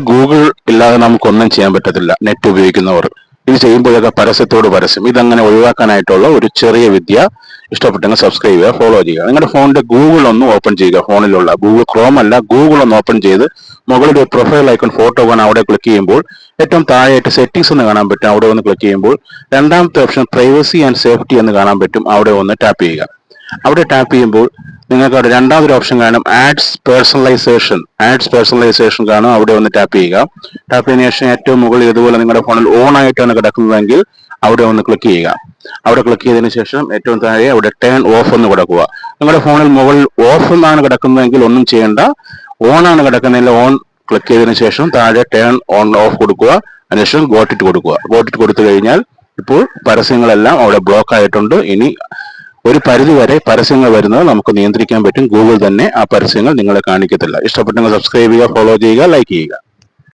Google ഇല്ലാതെ നമുക്കൊന്നും ചെയ്യാൻ പറ്റത്തില്ല. നെറ്റ് ഉപയോഗിക്കുന്നവർ. ഇത് ചെയ്യുമ്പോഴൊക്കെ പരസ്യത്തോട് പരസ്യം. ഇതങ്ങനെ ഒഴിവാക്കാനായിട്ടുള്ള ഒരു ചെറിയ വിദ്യ ഇഷ്ടപ്പെട്ടെങ്കിൽ സബ്സ്ക്രൈബ് ചെയ്യുക ഫോളോ ചെയ്യുക. നിങ്ങളുടെ ഫോണിന്റെ ഗൂഗിൾ ഒന്ന് ഓപ്പൺ ചെയ്യുക. ഫോണിലുള്ള ഗൂഗിൾ ക്രോം അല്ല ഗൂഗിൾ ഒന്ന് ഓപ്പൺ ചെയ്ത് മുകളിൽ പ്രൊഫൈൽ ഐക്കൺ ഫോട്ടോ കാണാൻ അവിടെ ക്ലിക്ക് ചെയ്യുമ്പോൾ ഏറ്റവും താഴെയായിട്ട് സെറ്റിംഗ്സ് എന്ന് കാണാൻ പറ്റും. അവിടെ ഒന്ന് ക്ലിക്ക് ചെയ്യുമ്പോൾ രണ്ടാമത്തെ ഓപ്ഷൻ പ്രൈവസി ആൻഡ് സേഫ്റ്റി എന്ന് കാണാൻ പറ്റും. അവിടെ ഒന്ന് ടാപ്പ് ചെയ്യുക. അവിടെ ടാപ്പ് ചെയ്യുമ്പോൾ നിങ്ങൾക്ക് അവിടെ രണ്ടാമതൊരു ഓപ്ഷൻ കാണും. ആഡ്സ് പേഴ്സണലൈസേഷൻ ആഡ്സ് പേഴ്സണലൈസേഷൻ കാണും. അവിടെ ഒന്ന് ടാപ്പ് ചെയ്യുക. ടാപ്പ് ചെയ്തതിനു ശേഷം ഏറ്റവും മുകളിൽ ഇതുപോലെ നിങ്ങളുടെ ഫോണിൽ ഓൺ ആയിട്ടാണ് കിടക്കുന്നതെങ്കിൽ അവിടെ ഒന്ന് ക്ലിക്ക് ചെയ്യുക. അവിടെ ക്ലിക്ക് ചെയ്തതിന് ശേഷം ഏറ്റവും താഴെ അവിടെ ടേൺ ഓഫ് എന്ന് കിടക്കുക. നിങ്ങളുടെ ഫോണിൽ മുകളിൽ ഓഫ് എന്നാണ് കിടക്കുന്നതെങ്കിൽ ഒന്നും ചെയ്യേണ്ട. ഓൺ ആണ് കിടക്കുന്നതിൽ ഓൺ ക്ലിക്ക് ചെയ്തതിനു ശേഷം താഴെ ടേൺ ഓൺ ഓഫ് കൊടുക്കുക. അതിനുശേഷം ഗോട്ടിട്ട് കൊടുക്കുക. ഗോട്ടിട്ട് കൊടുത്തു കഴിഞ്ഞാൽ ഇപ്പോൾ പരസ്യങ്ങളെല്ലാം അവിടെ ബ്ലോക്ക് ആയിട്ടുണ്ട്. ഇനി ഒരു പരിധി വരെ പരസ്യങ്ങൾ വരുന്നത് നമുക്ക് നിയന്ത്രിക്കാൻ പറ്റും. ഗൂഗിൾ തന്നെ ആ പരസ്യങ്ങൾ നിങ്ങളെ കാണിക്കത്തില്ല. ഇഷ്ടപ്പെട്ടെങ്കിൽ സബ്സ്ക്രൈബ് ചെയ്യുക ഫോളോ ചെയ്യുക ലൈക്ക് ചെയ്യുക.